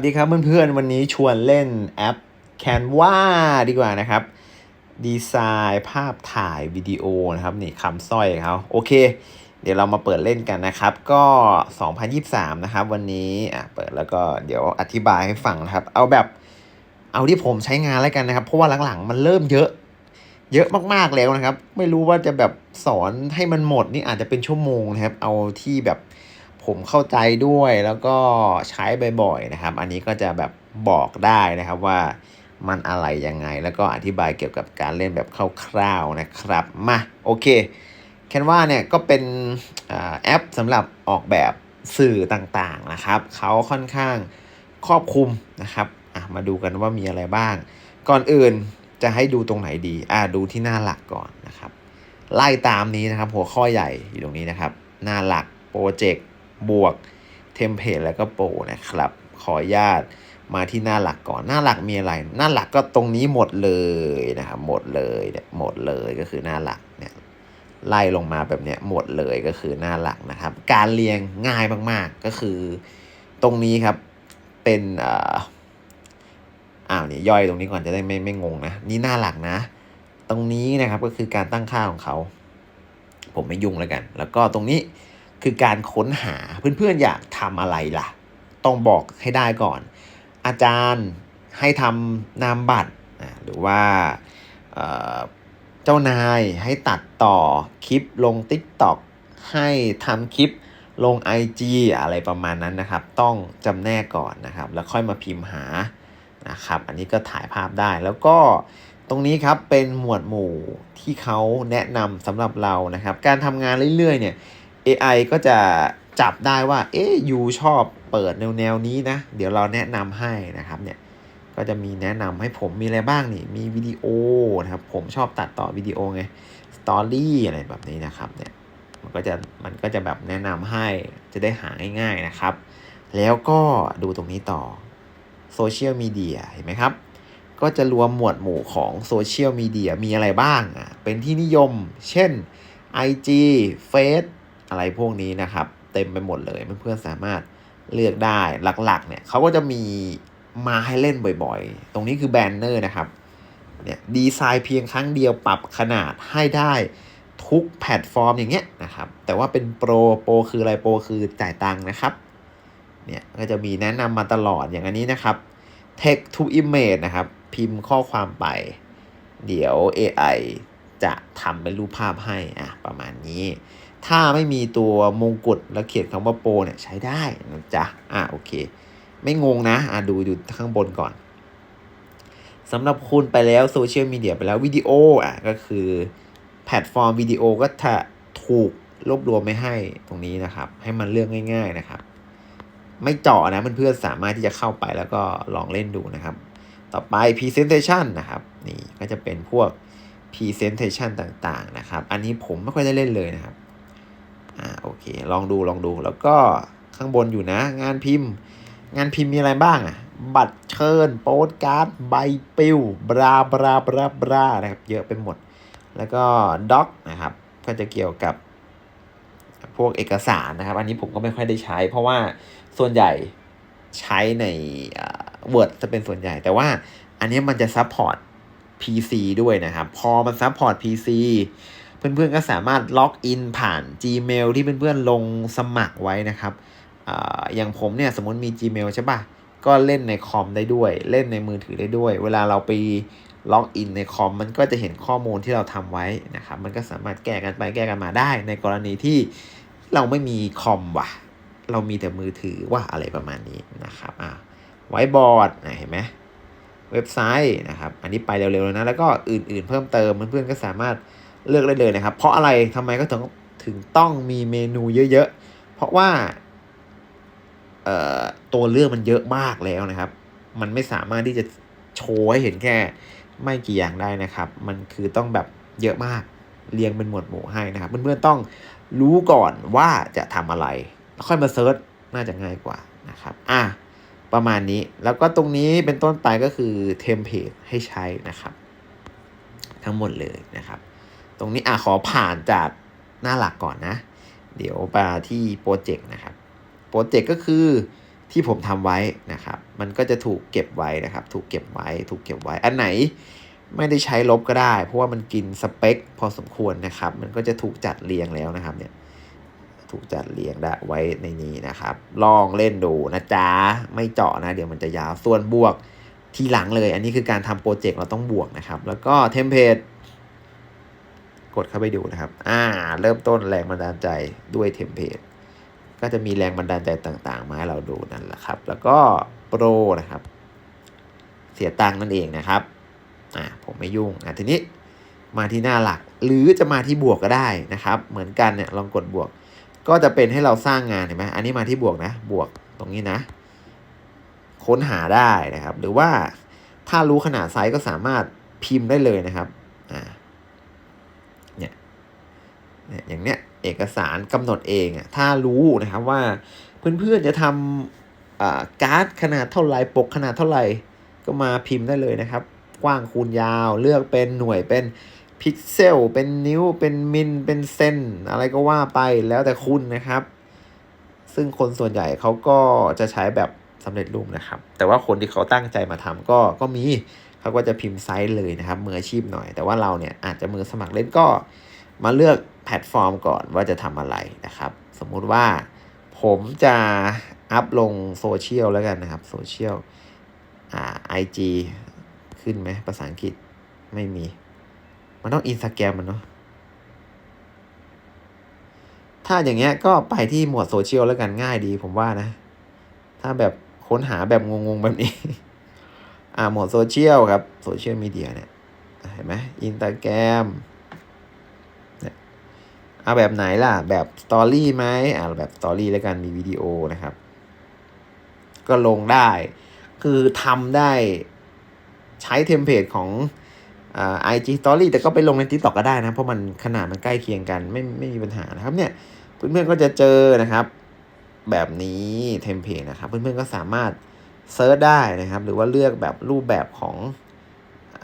สวัสดีครับเพื่อนๆ วันนี้ชวนเล่นแอป Canva ดีกว่านะครับ ดีไซน์ภาพถ่ายวิดีโอนะครับ นี่คำสร้อยเขาโอเค เดี๋ยวเรามาเปิดเล่นกันนะครับ ก็ 2023 นะครับ วันนี้อะเปิดแล้วก็เดี๋ยวอธิบายให้ฟังนะครับ เอาแบบเอาที่ผมใช้งานแล้วกันนะครับ เพราะว่าหลังๆ มันเริ่มเยอะ เยอะมากๆแล้วนะครับ ไม่รู้ว่าจะแบบสอนให้มันหมดนี่อาจจะเป็นชั่วโมงนะครับ เอาที่แบบ ผมเข้าใจด้วยแล้วก็ใช้บ่อยๆนะครับ อันนี้ก็จะแบบบอกได้นะครับว่ามันอะไรยังไง แล้วก็อธิบายเกี่ยวกับการเล่นแบบคร่าวๆนะครับ มาโอเค Canva เนี่ยก็เป็นอแอปสำหรับออกแบบสื่อต่างๆนะครับ เขาค่อนข้างครอบคลุมนะครับมาดูกันว่ามีอะไรบ้าง ก่อนอื่นจะให้ดูตรงไหนดีอ่าดูที่หน้าหลักก่อนนะครับ ไล่ตามนี้นะครับ หัวข้อใหญ่อยู่ตรงนี้นะครับ หน้าหลักโปรเจกต์ บวกเทมเพลตแล้วก็โปรนะครับ ขออนุญาตมาที่หน้าหลักก่อน หน้าหลักมีอะไร หน้าหลักก็ตรงนี้หมดเลยนะครับหมดเลยเนี่ยหมดเลยก็คือหน้าหลักเนี่ยไล่ลงมาแบบเนี้ยหมดเลยก็คือหน้าหลักนะครับ การเรียงง่ายมากๆก็คือตรงนี้ครับเป็นอ่าอ้าวนี่ย่อยตรงนี้ก่อนจะได้ไม่ไม่งงนะ นี่หน้าหลักนะ ตรงนี้นะครับก็คือการตั้งค่าของเขา ผมไม่ยุ่งแล้วกัน แล้วก็ตรงนี้ คือการค้นหาเพื่อนๆอยากทำอะไรล่ะ ต้องบอกให้ได้ก่อน อาจารย์ให้ทำนามบัตรหรือว่าเอ่อเจ้านายให้ตัดต่อคลิปลง TikTok ให้ทำคลิปลง IG อะไรประมาณนั้นนะครับ ต้องจำแนกก่อนนะครับ แล้วค่อยมาพิมพ์หานะครับ อันนี้ก็ถ่ายภาพได้แล้วก็ตรงนี้ครับเป็นหมวดหมู่ที่เขาแนะนำสำหรับเรานะครับ การทำงานเรื่อยๆเนี่ย AI ก็จะจับได้ว่า เอ๊ะยูชอบเปิดแนวแนวนี้นะ เดี๋ยวเราแนะนำให้นะครับเนี่ย ก็จะมีแนะนำให้ผมมีอะไรบ้างนี่ มีวิดีโอนะครับ ผมชอบตัดต่อวิดีโอไง สตอรี่อะไรแบบนี้นะครับ เนี่ย มันก็จะ มันก็จะแบบแนะนำให้ จะได้หาง่าย ๆนะครับ แล้วก็ดูตรงนี้ต่อ โซเชียลมีเดีย เห็นไหมครับ ก็จะรวมหมวดหมู่ของโซเชียลมีเดียมีอะไรบ้างอะ เป็นที่นิยม เช่น IG Face อะไรพวกนี้นะครับ เต็มไปหมดเลยเพื่อนๆสามารถเลือกได้หลักๆ เนี่ยเขาก็จะมีมาให้เล่นบ่อยๆ ตรงนี้คือแบนเนอร์นะครับเนี่ยดีไซน์เพียงครั้งเดียวปรับขนาดให้ได้ทุกแพลตฟอร์มอย่างเงี้ยนะครับ แต่ว่าเป็นโปรโปรคืออะไรโปรคือจ่ายตังค์นะครับเนี่ยก็จะมีแนะนำมาตลอดอย่างอันนี้นะครับ text to image นะครับ พิมพ์ข้อความไป เดี๋ยว AI จะทำเป็นรูปภาพให้อะประมาณนี้ ถ้าไม่มีตัวมงกุฎแล้วเขียนคำว่าโปรเนี่ยใช้ได้นะจ๊ะอะโอเค ไม่งงนะอะดูดูข้างบนก่อนสำหรับคุณไปแล้วโซเชียลมีเดียไปแล้ววิดีโออะก็คือแพลตฟอร์มวิดีโอก็จะถูกรวบรวมไม่ให้ตรงนี้นะครับ ให้มันเลือกง่าย ๆนะครับ ไม่เจาะนะเพื่อนๆสามารถที่จะเข้าไปแล้วก็ลองเล่นดูนะครับ ต่อไป Presentation นะครับ นี่ก็จะเป็นพวก Presentation ต่างๆนะครับ อันนี้ผมไม่ค่อยได้เล่นเลยนะครับ อ่าโอเค ลองดูลองดูแล้วก็ข้างบนอยู่นะ งานพิมพ์ งานพิมพ์มีอะไรบ้างอะ บัตรเชิญ โปสการ์ด ใบปลิวบราบราบราบรานะครับ เยอะไปหมด แล้วก็ด็อกนะครับ ก็จะเกี่ยวกับพวกเอกสารนะครับ อันนี้ผมก็ไม่ค่อยได้ใช้ เพราะว่าส่วนใหญ่ใช้ในอ่า Word จะเป็นส่วนใหญ่ แต่ว่าอันนี้มันจะซัพพอร์ต PC ด้วยนะครับ พอมันซัพพอร์ต PC เพื่อนๆก็สามารถล็อกอินผ่าน Gmail ที่เพื่อนๆลงสมัครไว้นะครับออย่างผมเนี่ยสมมติมี Gmail ใช่ปะก็เล่นในคอมได้ด้วย เล่นในมือถือได้ด้วย เวลาเราไปล็อกอินในคอมมันก็จะเห็นข้อมูลที่เราทำไว้นะครับ มันก็สามารถแก้กันไปแก้กันมาได้ ในกรณีที่เราไม่มีคอมว่ะ เรามีแต่มือถือว่าอะไรประมาณนี้นะครับ อ่าไว้บอร์ดเห็นไหม เว็บไซต์นะครับ อันนี้ไปเร็วๆเลยนะ แล้วก็อื่นๆเพิ่มเติมเพื่อนๆก็สามารถเลือกได้เลยนะครับ เพราะอะไรทำไมก็ถึงถึงต้องมีเมนูเยอะๆ เพราะว่าเอ่อตัวเลือกมันเยอะมากแล้วนะครับ มันไม่สามารถที่จะโชว์ให้เห็นแค่ไม่กี่อย่างได้นะครับ มันคือต้องแบบเยอะมากเรียงเป็นหมวดหมู่ให้นะครับ เพื่อนๆต้องรู้ก่อนว่าจะทำอะไร ค่อยมาเซิร์ชน่าจะง่ายกว่านะครับ อะ ประมาณนี้ แล้วก็ตรงนี้เป็นต้นไปก็คือเทมเพลตให้ใช้นะครับ ทั้งหมดเลยนะครับ ตรงนี้อะขอผ่านจากหน้าหลักก่อนนะ เดี๋ยวไปที่โปรเจกต์นะครับ โปรเจกต์ก็คือที่ผมทำไว้นะครับ มันก็จะถูกเก็บไว้นะครับ ถูกเก็บไว้ ถูกเก็บไว้ อันไหนไม่ได้ใช้ลบก็ได้ เพราะว่ามันกินสเปคพอสมควรนะครับ มันก็จะถูกจัดเรียงแล้วนะครับเนี่ย ถูกจัดเรียงได้ไว้ในนี้นะครับ ลองเล่นดูนะจ๊ะ ไม่เจาะนะ เดี๋ยวมันจะยาวส่วนบวกทีหลังเลย อันนี้คือการทำโปรเจกต์เราต้องบวกนะครับ แล้วก็เทมเพลตกดเข้าไปดูนะครับ อ่า เริ่มต้นแรงบันดาลใจด้วยเทมเพลตก็จะมีแรงบันดาลใจต่างๆ มาให้เราดูนั่นแหละครับ แล้วก็โปรนะครับ เสียตังค์นั่นเองนะครับ อ่า ผมไม่ยุ่ง อะทีนี้มาที่หน้าหลัก หรือจะมาที่บวกก็ได้นะครับ เหมือนกันเนี่ย ลองกดบวก ก็จะเป็นให้เราสร้างงานเห็นไหมอันนี้มาที่บวกนะ บวกตรงนี้นะ ค้นหาได้นะครับ หรือว่าถ้ารู้ขนาดไซส์ก็สามารถพิมพ์ได้เลยนะครับอ่าเนี่ยเนี่ยอย่างเนี้ยเอกสารกำหนดเองอะถ้ารู้นะครับว่าเพื่อนๆจะทำอ่าการ์ดขนาดเท่าไหร่ปกขนาดเท่าไหร่ก็มาพิมพ์ได้เลยนะครับ กว้างคูณยาวเลือกเป็นหน่วยเป็น พิกเซล เป็นนิ้ว เป็นมิล เป็นเซนอะไรก็ว่าไปแล้วแต่คุณนะครับ ซึ่งคนส่วนใหญ่เขาก็จะใช้แบบสำเร็จรูปนะครับ แต่ว่าคนที่เขาตั้งใจมาทำก็ก็มีเขาก็จะพิมพ์ไซส์เลยนะครับ มืออาชีพหน่อย แต่ว่าเราเนี่ยอาจจะมือสมัครเล่นก็มาเลือกแพลตฟอร์มก่อนว่าจะทำอะไรนะครับ สมมุติว่าผมจะอัพลงโซเชียลแล้วกันนะครับโซเชียลอ่า IG ขึ้นไหมภาษาอังกฤษไม่มี มันต้องอินสตาแกรมมันเนาะถ้าอย่างเงี้ยก็ไปที่หมวดโซเชียลแล้วกันง่ายดีผมว่านะ ถ้าแบบค้นหาแบบงงๆแบบนี้ อ่าหมวดโซเชียลครับโซเชียลมีเดียเนี่ยเห็นไหมอินสตาแกรมเนี่ยเอาแบบไหนล่ะ แบบสตอรี่ไหมอ่าแบบสตอรี่แล้วกันมีวิดีโอนะครับ ก็ลงได้ คือทำได้ใช้เทมเพลตของ ไอ่า IG Story แต่ก็ไปลงใน TikTok ก็ได้นะ เพราะมันขนาดมันใกล้เคียงกันไม่ไม่มีปัญหานะครับเนี่ยเพื่อนๆก็จะเจอนะครับ แบบนี้เทมเพลตนะครับ เพื่อนๆก็สามารถเซิร์ชได้นะครับ หรือว่าเลือกแบบรูปแบบของ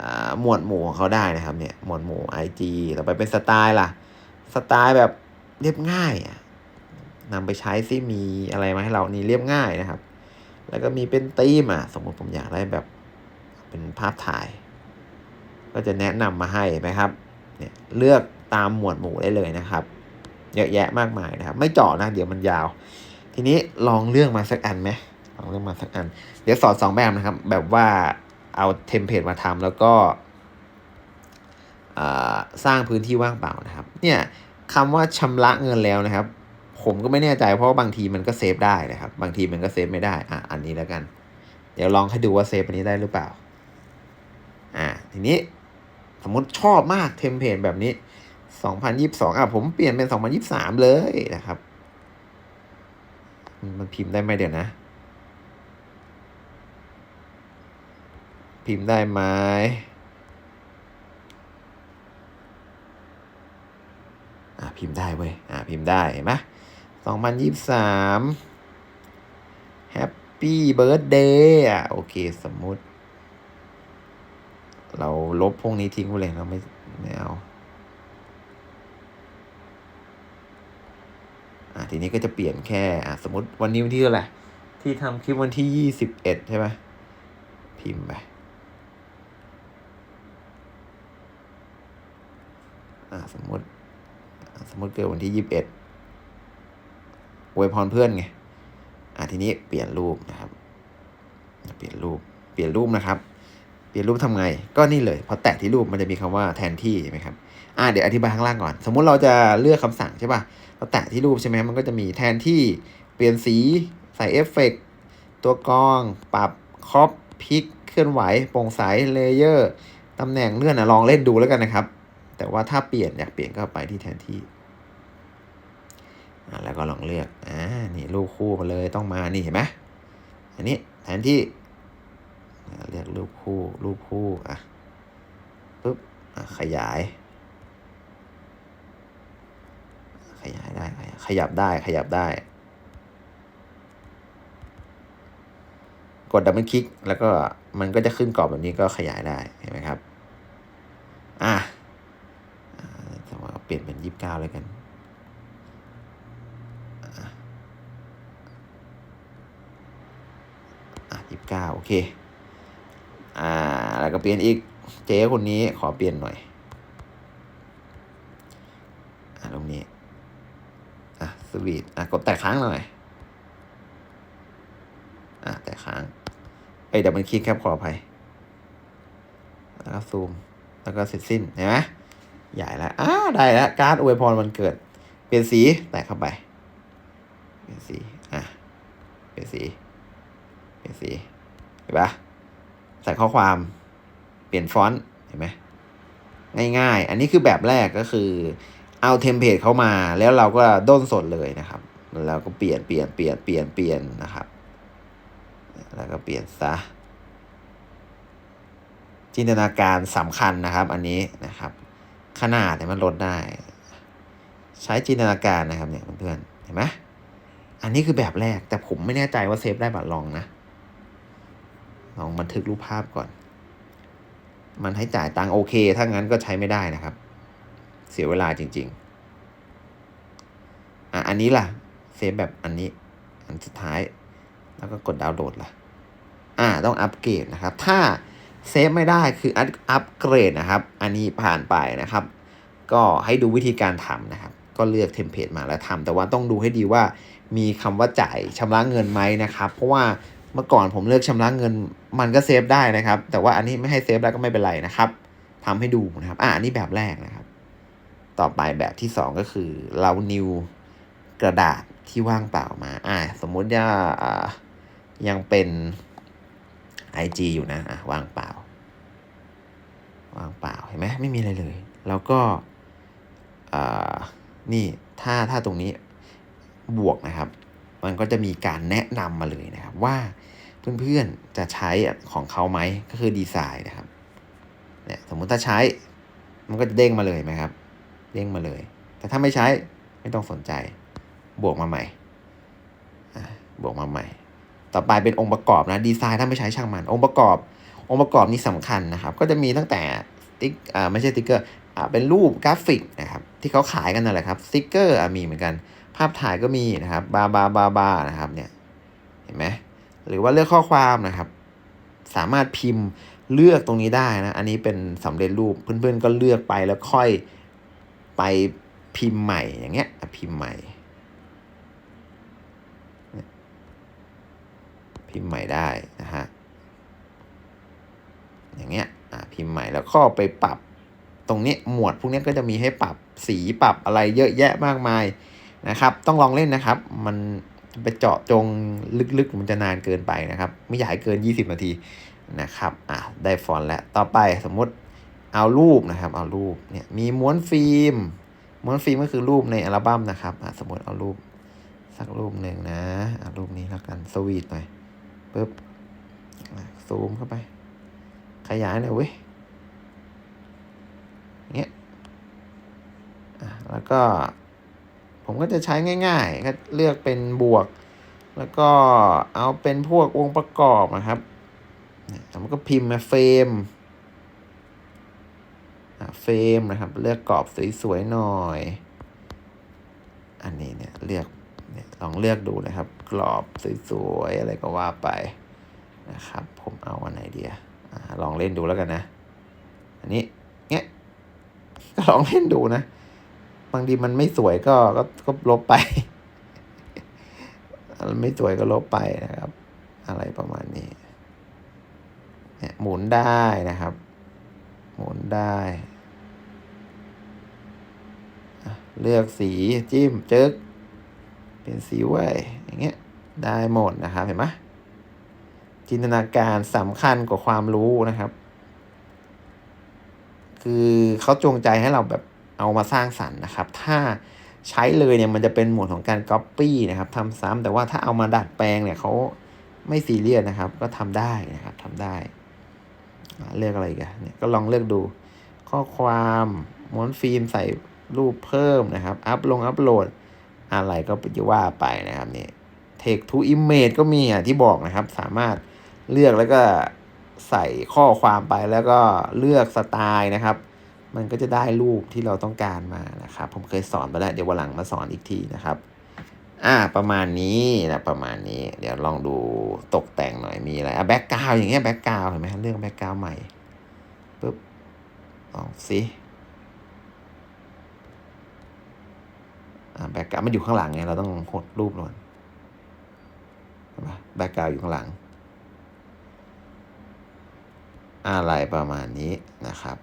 อหมวดหมู่ของเขาได้นะครับเนี่ยหมวดหมู่ IG ต่อไปเป็นสไตล์ล่ะ สไตล์แบบเรียบง่ายอะนำไปใช้ซิมีอะไรมาให้เรานี่เรียบง่ายนะครับ แล้วก็มีเป็นธีมอะ สมมติผมอยากได้แบบเป็นภาพถ่าย ก็จะแนะนำมาให้นไหมครับเนี่ยเลือกตามหมวดหมู่ได้เลยนะครับ เยอะแยะมากมายนะครับ ไม่เจาะนะเดี๋ยวมันยาว ทีนี้ลองเลือกมาสักอันไหมลองเลือกมาสักอัน เดี๋ยวสอนสองแบบนะครับ แบบว่าเอาเทมเพลตมาทำแล้วก็สร้างพื้นที่ว่างเปล่านะครับ เนี่ยคำว่าชำระเงินแล้วนะครับ ผมก็ไม่แน่ใจเพราะว่าบางทีมันก็เซฟได้นะครับ บางทีมันก็เซฟไม่ได้อะอันนี้แล้วกัน เดี๋ยวลองให้ดูว่าเซฟอันนี้ได้หรือเปล่า อ่าทีนี้ มมติชอบมากเทมเพลตแบบนี้ 2022 อะผมเปลี่ยนเป็น 2023 เลยนะครับ มันพิมพ์ได้ไหมเดี๋ยวนะ พิมพ์ได้ไหมอ่าพิมพ์ได้เว้ย อ่าพิมพ์ได้เห็นไหม2023 Happy Birthday อะโอเคสมมุติ เราลบพวกนี้ทิ้งไปเลยเราไม่ไม่เอาอ่าทีนี้ก็จะเปลี่ยนแค่อ่าสมมติวันนี้วันที่เท่าไหร่ที่ทำคลิปวันที่ยี่สิบเอ็ดใช่ไหมพิมพ์ไปอ่าสมมติสมมติเกิดวันที่ยี่สิบเอ็ดอวยพรเพื่อนไงอ่าทีนี้เปลี่ยนรูปนะครับ เปลี่ยนรูป เปลี่ยนรูปนะครับ ลี่ยนรูปทำไง ก็นี่เลยพอแตะที่รูปมันจะมีคำว่าแทนที่ใช่ไหมครับอ่าเดี๋ยวอธิบายข้างล่างก่อน สมมุติเราจะเลือกคำสั่งใช่ป่ะเราแตะที่รูปใช่ไหมมันก็จะมีแทนที่เปลี่ยนสีใส่เอฟเฟกต์ตัวกรอง ปรับครอปพิกเคลื่อนไหวโปร่งใสเลเยอร์ตำแหน่งเลื่อนนะลองเล่นดูแล้วกันนะครับ แต่ว่าถ้าเปลี่ยนอยากเปลี่ยนก็ไปที่แทนที่อ่าแล้วก็ลองเลือกอ่านี่รูปคู่มาเลยต้องมานี่เห็นไหมอันนี้แทนที่ เลือกรูปคู่รูปคู่อะปุ๊บขยาย ขยายได้ ขยับได้ขยับได้ กดดับเบิลคลิก แล้วก็มันก็จะขึ้นกรอบแบบนี้ก็ขยายได้เห็นไหมครับอะสมมติเปลี่ยนเป็นยี่สิบเก้าเลยกันอะยี่สิบเก้าโอเค อ่า แล้วก็เปลี่ยนอีก เจ๊คนนี้ขอเปลี่ยนหน่อย อ่าตรงนี้ อะสวีทอะกดแตะค้างหน่อย อะแตะค้าง เอ้ยเดี๋ยวมันคลิกครับขออภัยแล้วก็ซูม แล้วก็เสร็จสิ้นเห็นไหมใหญ่แล้วอ่าได้แล้วการ์ดอวยพรวันเกิด เปลี่ยนสีแตะเข้าไป เปลี่ยนสี อะ เปลี่ยนสี เปลี่ยนสีเห็นปะ ส่ข้อความเปลี่ยนฟอนต์เห็นไหมง่ายๆ อันนี้คือแบบแรกก็คือ เอาเทมเพลตเข้ามาแล้วเราก็ด้นสดเลยนะครับ แล้วก็เปลี่ยนเปลี่ยนเปลี่ยนเปลี่ยนเปลี่ยนนะครับ แล้วก็เปลี่ยนซะจินตนาการสำคัญนะครับ อันนี้นะครับ ขนาดเนี่ยมันลดได้ ใช้จินตนาการนะครับเนี่ยเพื่อนๆเห็นไหมอันนี้คือแบบแรกแต่ผมไม่แน่ใจว่าเซฟได้บัตรลองนะ ลองบันทึกรูปภาพก่อน มันให้จ่ายตังโอเค ถ้างั้นก็ใช้ไม่ได้นะครับ เสียเวลาจริง ๆ อะ อันนี้ล่ะ เซฟแบบอันนี้ อันสุดท้าย แล้วก็กดดาวน์โหลดล่ะ อ่า ต้องอัปเกรดนะครับ ถ้าเซฟไม่ได้คืออัปอัปเกรดนะครับ อันนี้ผ่านไปนะครับ ก็ให้ดูวิธีการทำนะครับ ก็เลือกเทมเพลตมาแล้วทำแต่ว่าต้องดูให้ดีว่ามีคำว่าจ่ายชำระเงินไหมนะครับ เพราะว่า เมื่อก่อนผมเลือกชำระเงินมันก็เซฟได้นะครับ แต่ว่าอันนี้ไม่ให้เซฟแล้วก็ไม่เป็นไรนะครับทำให้ดูนะครับอ่าอันนี้แบบแรกนะครับ ต่อไปแบบที่สองก็คือเรานิวกระดาษที่ว่างเปล่ามาอ่าสมมุติว่าอ่ายังเป็น IG อยู่นะอะว่างเปล่า ว่างเปล่าเห็นไหมไม่มีอะไรเลย แล้วก็อ่านี่ถ้าถ้าตรงนี้บวกนะครับ มันก็จะมีการแนะนำมาเลยนะครับ ว่าเพื่อนๆจะใช้ของเขาไหมก็คือดีไซน์นะครับเนี่ยสมมุติถ้าใช้มันก็จะเด้งมาเลยไหมครับ เด้งมาเลย แต่ถ้าไม่ใช้ไม่ต้องสนใจ บวกมาใหม่บวกมาใหม่ ต่อไปเป็นองค์ประกอบนะดีไซน์ถ้าไม่ใช้ช่างมัน องค์ประกอบ องค์ประกอบนี่สำคัญนะครับ ก็จะมีตั้งแต่ติ๊กอ่าไม่ใช่ติ๊กเกอร์อ่าเป็นรูปกราฟิกนะครับ ที่เขาขายกันนั่นแหละครับสติ๊กเกอร์อะมีเหมือนกัน ภาพถ่ายก็มีนะครับบาบาบาบานะครับเนี่ยเห็นไหมหรือว่าเลือกข้อความนะครับ สามารถพิมพ์เลือกตรงนี้ได้นะ อันนี้เป็นสำเร็จรูปเพื่อนๆก็เลือกไปแล้วค่อยไปพิมพ์ใหม่อย่างเงี้ยพิมพ์ใหม่ พิมพ์ใหม่ได้นะฮะอย่างเงี้ยพิมพ์ใหม่แล้วก็ไปปรับตรงนี้หมวดพวกนี้ก็จะมีให้ปรับสีปรับอะไรเยอะแยะมากมาย นะครับ ต้องลองเล่นนะครับ มันไปเจาะจงลึกๆ มันจะนานเกินไปนะครับ ไม่อยากให้เกิน 20 นาทีนะครับ อะ ได้ฟอนต์แล้ว ต่อไปสมมุติเอารูปนะครับ เอารูป เนี่ย มีม้วนฟิล์ม ม้วนฟิล์มก็คือรูปในอัลบั้มนะครับ อะ สมมติเอารูปสักรูปหนึ่งนะ อะ รูปนี้แล้วกัน สวีทหน่อยปึ๊บซูมเข้าไป ขยายหน่อยเว้ยเงี้ย อะ แล้วก็ ผมก็จะใช้ง่ายๆก็เลือกเป็นบวก แล้วก็เอาเป็นพวกองค์ประกอบนะครับเนี่ยผมก็พิมพ์มาเฟรมเฟรมนะครับ เลือกกรอบสวยๆหน่อย อันนี้เนี่ยเลือกลองเลือกดูนะครับ กรอบสวยๆอะไรก็ว่าไปนะครับ ผมเอาอันไหนดีอะอ่าลองเล่นดูแล้วกันนะ อันนี้เงี้ยก็ลองเล่นดูนะ บางทีมันไม่สวยก็ก็ก็ลบไปไม่สวยก็ลบไปนะครับ อะไรประมาณนี้เนี่ยหมุนได้นะครับ หมุนได้เลือกสีจิ้มจึ๊กเป็นสีไว้ยอย่างเงี้ยได้หมดนะครับเห็นไหมจินตนาการสำคัญกว่าความรู้นะครับ คือเขาจงใจให้เราแบบ เอามาสร้างสรรค์นะครับ ถ้าใช้เลยเนี่ยมันจะเป็นหมวดของการ Copy นะครับทำซ้ำแต่ว่าถ้าเอามาดัดแปลงเนี่ยเขาไม่ซีเรียสนะครับ ก็ทำได้นะครับทำได้ เลือกอะไรกันเนี่ยก็ลองเลือกดู ข้อความม้วนฟิล์มใส่รูปเพิ่มนะครับ อัพลงอัพโหลด อะไรก็จะว่าไปนะครับนี่ Take to Image ก็มีอะที่บอกนะครับ สามารถเลือกแล้วก็ใส่ข้อความไปแล้วก็เลือกสไตล์นะครับ มันก็จะได้รูปที่เราต้องการมานะครับ ผมเคยสอนไปแล้ว เดี๋ยววันหลังมาสอนอีกทีนะครับ อ่า ประมาณนี้นะประมาณนี้ เดี๋ยวลองดูตกแต่งหน่อยมีอะไรอะแบ็กกราวอย่างเงี้ยแบ็กกราวเห็นไหมเรื่องแบ็กกราวใหม่ปุ๊บลองสิอ่าแบ็กกราวมันอยู่ข้างหลังไงเราต้องหดรูปลงเห็นปะแบ็กกราวอยู่ข้างหลัง อะไรประมาณนี้นะครับ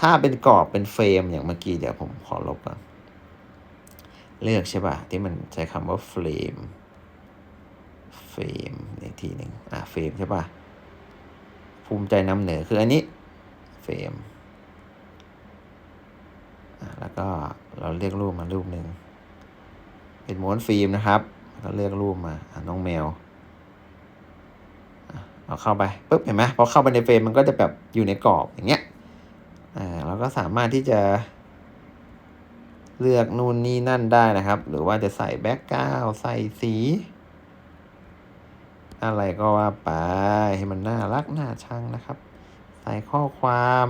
ถ้าเป็นกรอบเป็นเฟรมอย่างเมื่อกี้เดี๋ยวผมขอลบก่อนเลือกใช่ป่ะ ที่มันใช้คำว่าเฟรมเฟรมอีกทีหนึ่งอะเฟรมใช่ป่ะ ภูมิใจนำเหนือคืออันนี้เฟรมอะแล้วก็เราเลือกรูปมารูปหนึ่งเป็นม้วนฟิล์มนะครับเราเลือกรูปมาอะน้องแมวเอาเข้าไปปุ๊บเห็นไหมพอเข้าไปในเฟรมมันก็จะแบบอยู่ในกรอบอย่างเงี้ย ก็สามารถที่จะ เลือกนู่นนี่นั่นได้นะครับ หรือว่าจะใส่แบ็กกราวใส่สี อะไรก็ว่าไปให้มันน่ารักน่าชังนะครับ ใส่ข้อความ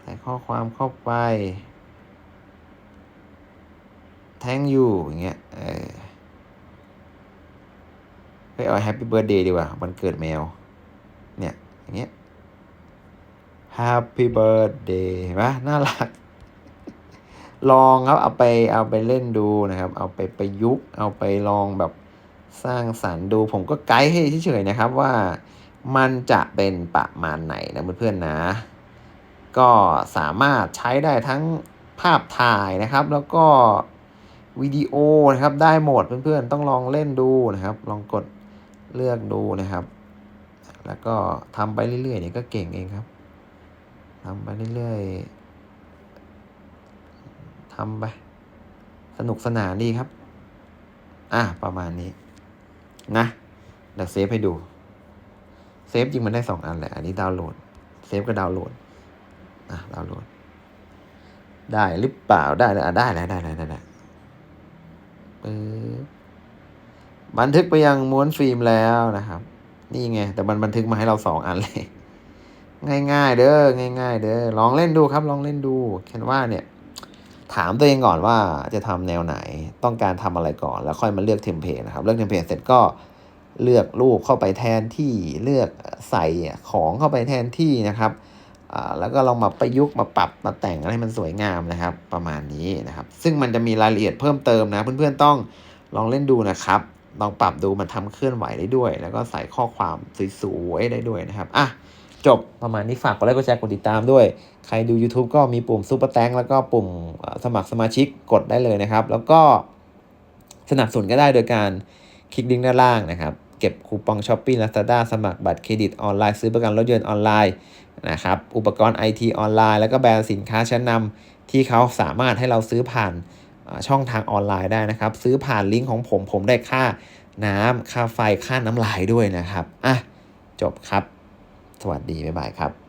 ใส่ข้อความเข้าไป แทงอยู่อย่างเงี้ยเออเฮ้ยเอาแฮปปี้เบิร์ดเดย์ดีกว่าวันเกิดแมว เนี่ย Happy Birthday เห็นปะน่ารัก ลองครับเอาไปเอาไปเล่นดูนะครับ เอาไปประยุกต์เอาไปลองแบบสร้างสรรค์ดู ผมก็ไกด์ให้เฉยๆนะครับว่ามันจะเป็นประมาณไหนนะเพื่อนๆนะ ก็สามารถใช้ได้ทั้งภาพถ่ายนะครับ แล้วก็วิดีโอนะครับได้หมดเพื่อนๆ ต้องลองเล่นดูนะครับ ลองกดเลือกดูนะครับ แล้วก็ทำไปเรื่อยๆเนี่ยก็เก่งเองครับ ทำไปเรื่อยๆทำไป สนุกสนานดีครับ อะ ประมาณนี้ นะเดี๋ยวเซฟให้ดู เซฟจริงมันได้สองอันแหละ อันนี้ดาวน์โหลด เซฟก็ดาวน์โหลด อะ ดาวน์โหลด ได้หรือเปล่า ได้แล้วอะได้แล้วได้แล้วได้แล้วปึ๊บบันทึกไปยังม้วนฟิล์มแล้วนะครับ นี่ไง แต่มันบันทึกมาให้เราสองอันเลย ง่ายๆ เด้อง่าย ๆ เด้อลองเล่นดูครับ ลองเล่นดูแค่ว่าเนี่ย ถามตัวเองก่อนว่าจะทำแนวไหนต้องการทำอะไรก่อน แล้วค่อยมาเลือกเทมเพลตนะครับ เลือกเทมเพลตเสร็จก็เลือกรูปเข้าไปแทนที่เลือกใส่ของเข้าไปแทนที่นะครับแล้วก็ลองมาประยุกต์มาปรับมาแต่งให้มันสวยงามนะครับ ประมาณนี้นะครับ ซึ่งมันจะมีรายละเอียดเพิ่มเติมนะเพื่อนๆต้องลองเล่นดูนะครับลองปรับดูมันทำเคลื่อนไหวได้ด้วย แล้วก็ใส่ข้อความสวยๆได้ด้วยนะครับอะ จบประมาณนี้ฝากกดไลค์กดแชร์กดติดตามด้วย ใครดู YouTube ก็มีปุ่มซุปเปอร์แตงแล้วก็ปุ่มสมัครสมาชิกกดได้เลยนะครับ แล้วก็สนับสนุนก็ได้โดยการคลิกลิงก์ด้านล่างนะครับ เก็บคูปองช้อปปี้ลาซาด้าสมัครบัตรเครดิตออนไลน์ซื้อประกันรถยนต์ออนไลน์นะครับอุปกรณ์ไอทีออนไลน์ แล้วก็แบรนด์สินค้าชั้นนำที่เขาสามารถให้เราซื้อผ่านช่องทางออนไลน์ได้นะครับ ซื้อผ่านลิงก์ของผมผมได้ค่าน้ำค่าไฟค่าน้ำลายด้วยนะครับ อะ จบครับ สวัสดีบ๊ายบายครับ